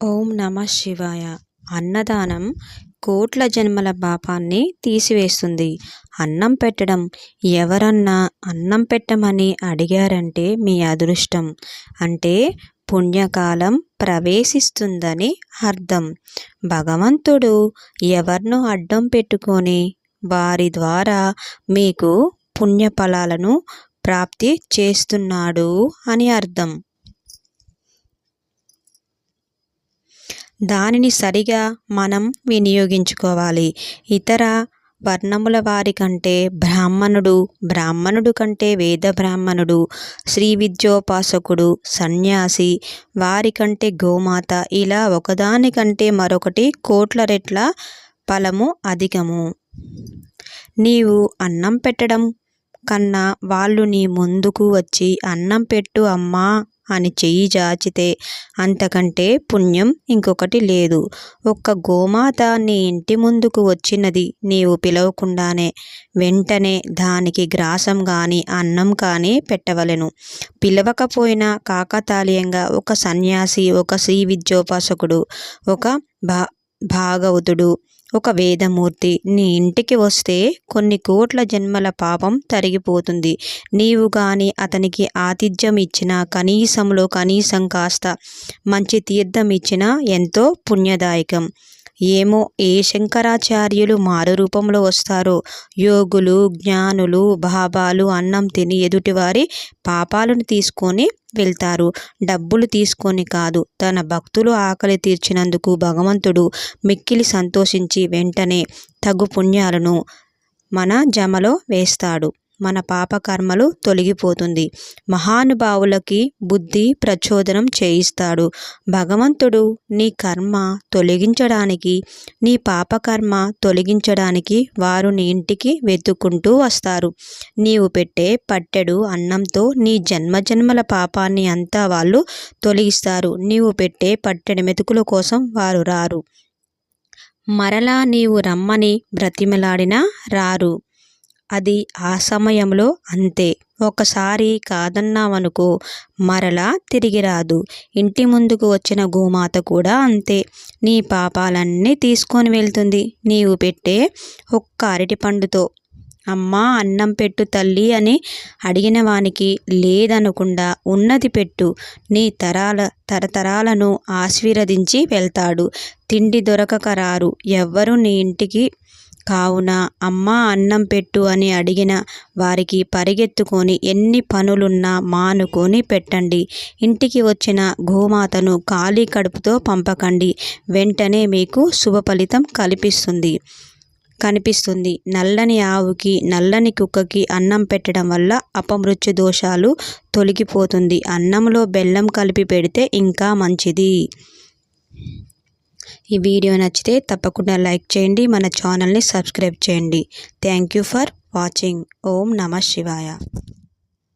ఓం నమ శివాయ. అన్నదానం కోట్ల జన్మల పాపాన్ని తీసివేస్తుంది. అన్నం పెట్టడం ఎవరన్నా అన్నం పెట్టమని అడిగారంటే మీ అదృష్టం. అంటే పుణ్యకాలం ప్రవేశిస్తుందని అర్థం. భగవంతుడు ఎవరినో అడ్డం పెట్టుకొని వారి ద్వారా మీకు పుణ్యఫలాలను ప్రాప్తి చేస్తున్నాడు అని అర్థం. దానిని సరిగా మనం వినియోగించుకోవాలి. ఇతర వర్ణముల వారి కంటే బ్రాహ్మణుడు బ్రాహ్మణుడు కంటే వేద బ్రాహ్మణుడు శ్రీ విద్యోపాసకుడు సన్యాసి వారి కంటే గోమాత ఇలా ఒకదానికంటే మరొకటి కోట్ల రెట్ల ఫలము అధికము. నీవు అన్నం పెట్టడం కన్నా వాళ్ళు నీ ముందుకు వచ్చి అన్నం పెట్టు అమ్మా అని చెయ్యి జాచితే అంతకంటే పుణ్యం ఇంకొకటి లేదు. ఒక్క గోమాత నీ ఇంటి ముందుకు వచ్చినది నీవు పిలవకుండానే వెంటనే దానికి గ్రాసం కానీ అన్నం కానీ పెట్టవలెను. పిలవకపోయినా కాకతాళీయంగా ఒక సన్యాసి ఒక శ్రీ విద్యోపాసకుడు ఒక భా భాగవతుడు ఒక వేదమూర్తి నీ ఇంటికి వస్తే కొన్ని కోట్ల జన్మల పాపం తరిగిపోతుంది. నీవు కానీ అతనికి ఆతిథ్యం ఇచ్చినా కనీసంలో కనీసం కాస్త మంచి తీర్థం ఇచ్చినా ఎంతో పుణ్యదాయకం. ఏమో ఏ శంకరాచార్యులు మారు రూపంలో వస్తారో. యోగులు జ్ఞానులు బాబాలు అన్నం తిని ఎదుటివారి పాపాలను తీసుకొని వెళ్తారు. డబ్బులు తీసుకొని కాదు తన భక్తులు ఆకలి తీర్చినందుకు భగవంతుడు మిక్కిలి సంతోషించి వెంటనే తగు పుణ్యాలను మన జమలో వేస్తాడు. మన పాపకర్మలు తొలగిపోతుంది. మహానుభావులకి బుద్ధి ప్రచోదనం చేయిస్తాడు. భగవంతుడు నీ కర్మ తొలగించడానికి నీ పాపకర్మ తొలగించడానికి వారు నీ ఇంటికి వెతుక్కుంటూ వస్తారు. నీవు పెట్టే పట్టెడు అన్నంతో నీ జన్మజన్మల పాపాన్ని అంతా వాళ్ళు తొలగిస్తారు. నీవు పెట్టే పట్టెడు మెతుకుల కోసం వారు రారు. మరలా నీవు రమ్మని బ్రతిమలాడినా రారు. అది ఆ సమయంలో అంతే. ఒకసారి కాదన్నావనుకో మరలా తిరిగి రాదు. ఇంటి ముందుకు వచ్చిన గోమాత కూడా అంతే. నీ పాపాలన్నీ తీసుకొని వెళ్తుంది. నీవు పెట్టే ఒక్క అరటి పండుతో. అమ్మా అన్నం పెట్టు తల్లి అని అడిగిన వానికి లేదనకుండా ఉన్నది పెట్టు. నీ తరాల తరతరాలను ఆశీర్వదించి వెళ్తాడు. తిండి దొరకక రారు. ఎవ్వరు నీ ఇంటికి కావున అమ్మ అన్నం పెట్టు అని అడిగిన వారికి పరిగెత్తుకొని ఎన్ని పనులున్నా మానుకొని పెట్టండి. ఇంటికి వచ్చిన గోమాతను ఖాళీ కడుపుతో పంపకండి. వెంటనే మీకు శుభ ఫలితం కల్పిస్తుంది. కనిపిస్తుంది. నల్లని ఆవుకి నల్లని కుక్కకి అన్నం పెట్టడం వల్ల అపమృత్యు దోషాలు తొలగిపోతుంది. అన్నంలో బెల్లం కలిపి పెడితే ఇంకా మంచిది. ఈ వీడియో నచ్చితే తప్పకుండా లైక్ చేయండి మన ఛానల్ని సబ్స్క్రైబ్ చేయండి. Thank you for watching. ఓం నమ శివాయ.